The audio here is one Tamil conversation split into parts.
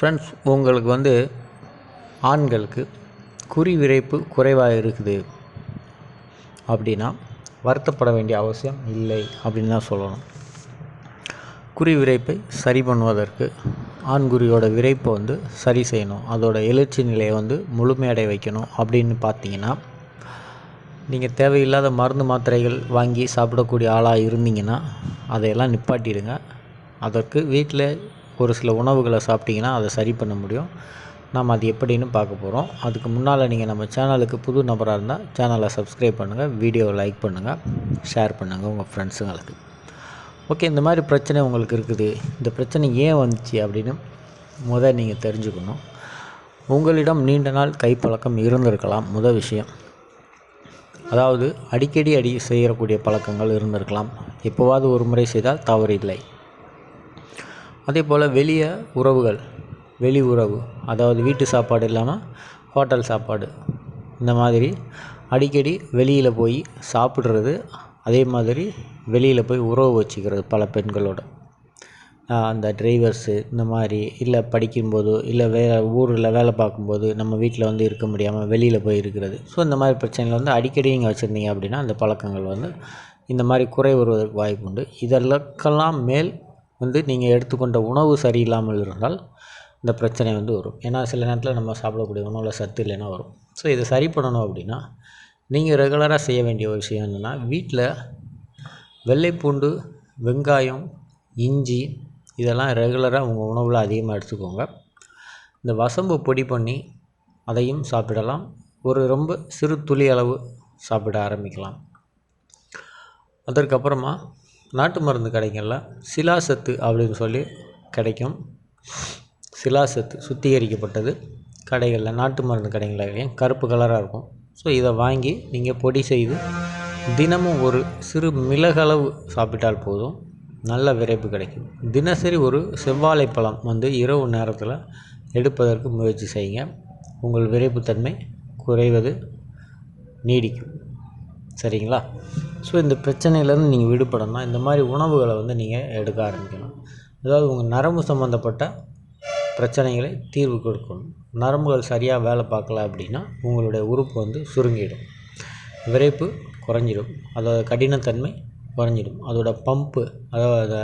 ஃப்ரெண்ட்ஸ் உங்களுக்கு வந்து ஆண்களுக்கு குறி விரைப்பு குறைவாக இருக்குது. அப்படின்னா வருத்தப்பட வேண்டிய அவசியம் இல்லை அப்படின்னு தான் சொல்லணும். குறி விரைப்பை சரி பண்ணுவதற்கு ஆண்குறியோட விரைப்பை வந்து சரி செய்யணும். அதோட எழுச்சி நிலையை வந்து முழுமையடை வைக்கணும் அப்படின்னு பார்த்தீங்கன்னா நீங்கள் தேவையில்லாத மருந்து மாத்திரைகள் வாங்கி சாப்பிடக்கூடிய ஆளாக இருந்தீங்கன்னா அதையெல்லாம் நிப்பாட்டிடுங்க. அதற்கு வீட்டில் ஒரு சில உணவுகளை சாப்பிட்டிங்கன்னா அதை சரி பண்ண முடியும். நாம் அது எப்படின்னு பார்க்க போகிறோம் அதுக்கு முன்னால் நீங்கள் நம்ம சேனலுக்கு புது நபராக இருந்தால் சேனலை சப்ஸ்கிரைப் பண்ணுங்கள் வீடியோவை லைக் பண்ணுங்கள் ஷேர் பண்ணுங்கள் உங்கள் ஃப்ரெண்ட்ஸுங்களுக்கு ஓகே இந்த மாதிரி பிரச்சனை உங்களுக்கு இருக்குது. இந்த பிரச்சனை ஏன் வந்துச்சு அப்படின்னு முதல் நீங்கள் தெரிஞ்சுக்கணும். உங்களிடம் நீண்ட நாள் கைப்பழக்கம் இருந்திருக்கலாம் முதல் விஷயம். அதாவது அடிக்கடி அடி செய்யக்கூடிய பழக்கங்கள் இருந்திருக்கலாம். எப்போவாவது ஒரு முறை செய்தால் தவறில்லை அதே போல் வெளியே உறவுகள் வெளி உறவு அதாவது வீட்டு சாப்பாடு இல்லாமல் ஹோட்டல் சாப்பாடு இந்த மாதிரி அடிக்கடி வெளியில் போய் சாப்பிட்றது அதே மாதிரி வெளியில் போய் உறவு வச்சுக்கிறது பல பெண்களோட. அந்த டிரைவர்ஸு இந்த மாதிரி இல்லை படிக்கும்போதோ இல்லை வே ஊரில் வேலை பார்க்கும்போது நம்ம வீட்டில் வந்து இருக்க முடியாமல் வெளியில் போய் இருக்கிறது. ஸோ இந்த மாதிரி பிரச்சனைகள் வந்து அடிக்கடி நீங்கள் வச்சுருந்தீங்க அப்படின்னா அந்த பழக்கங்கள் வந்து இந்த மாதிரி குறை வருவதற்கு வாய்ப்பு உண்டு இதற்கெல்லாம் மேல் வந்து நீங்கள் எடுத்துக்கொண்ட உணவு சரியில்லாமல் இருந்தால் இந்த பிரச்சனை வந்து வரும். ஏன்னா சில நேரத்தில் நம்ம சாப்பிடக்கூடிய உணவில் சத்து இல்லைன்னா வரும். ஸோ இதை சரி பண்ணணும் அப்படின்னா நீங்கள் ரெகுலராக செய்ய வேண்டிய ஒரு விஷயம் என்னென்னா வீட்டில் வெள்ளைப்பூண்டு வெங்காயம் இஞ்சி இதெல்லாம் ரெகுலராக உங்கள் உணவில் அதிகமாக எடுத்துக்கோங்க. இந்த வசம்பு பொடி பண்ணி அதையும் சாப்பிடலாம். ஒரு ரொம்ப சிறு துளி அளவு சாப்பிட ஆரம்பிக்கலாம். அதற்கப்புறமா நாட்டு மருந்து கடைகளில் சிலாசத்து அப்படின்னு சொல்லி கிடைக்கும். சிலாசத்து சுத்திகரிக்கப்பட்டது. கடைகளில் நாட்டு மருந்து கடைகளில் கருப்பு கலராக இருக்கும். ஸோ இதை வாங்கி நீங்கள் பொடி செய்து தினமும் ஒரு சிறு மிளகளவு சாப்பிட்டால் போதும். நல்ல விரைப்பு கிடைக்கும். தினசரி ஒரு செவ்வாழை பழம் வந்து இரவு நேரத்தில் எடுப்பதற்கு முயற்சி செய்யுங்க. உங்கள் விரைப்புத்தன்மை குறைவது நீடிக்கும். சரிங்களா? ஸோ இந்த பிரச்சனையிலேருந்து நீங்கள் விடுபடணும்னா இந்த மாதிரி உணவுகளை வந்து நீங்கள் எடுக்க ஆரம்பிக்கணும். அதாவது உங்கள் நரம்பு சம்மந்தப்பட்ட பிரச்சனைகளை தீர்வு கொடுக்கணும். நரம்புகள் சரியாக வேலை பார்க்கல அப்படின்னா உங்களுடைய உறுப்பு வந்து சுருங்கிடும். விரைப்பு குறைஞ்சிடும். அதோட கடினத்தன்மை குறைஞ்சிடும். அதோட பம்பு அதாவது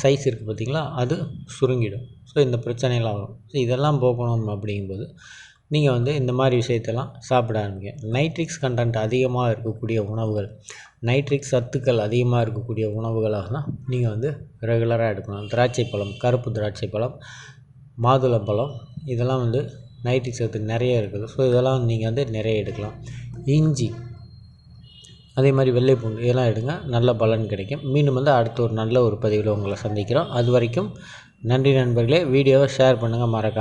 சைஸ் இருக்குது பார்த்திங்களா? அது சுருங்கிடும். ஸோ இந்த பிரச்சனைகள் ஆகும் ஸோ இதெல்லாம் போக்கணும் அப்படிங்கும்போது நீங்கள் வந்து இந்த மாதிரி விஷயத்தெல்லாம் சாப்பிட ஆரம்பிங்க. நைட்ரிக்ஸ் கண்டென்ட் அதிகமாக இருக்கக்கூடிய உணவுகள் நைட்ரிக் சத்துக்கள் அதிகமாக இருக்கக்கூடிய உணவுகளாக தான் நீங்கள் வந்து ரெகுலராக எடுக்கணும் திராட்சை பழம் கருப்பு திராட்சை பழம் மாதுளம்பழம் இதெல்லாம் வந்து நைட்ரிக் சத்து நிறைய இருக்குது. ஸோ இதெல்லாம் நீங்கள் வந்து நிறைய எடுக்கலாம். இஞ்சி அதே மாதிரி வெள்ளை பூண்டு இதெல்லாம் எடுங்க. நல்ல பலன் கிடைக்கும். மீண்டும் வந்து அடுத்த ஒரு நல்ல ஒரு பதிவில் உங்களை சந்திக்கிறோம். அது வரைக்கும் நன்றி நண்பர்களே. வீடியோவை ஷேர் பண்ணுங்கள் மறக்காம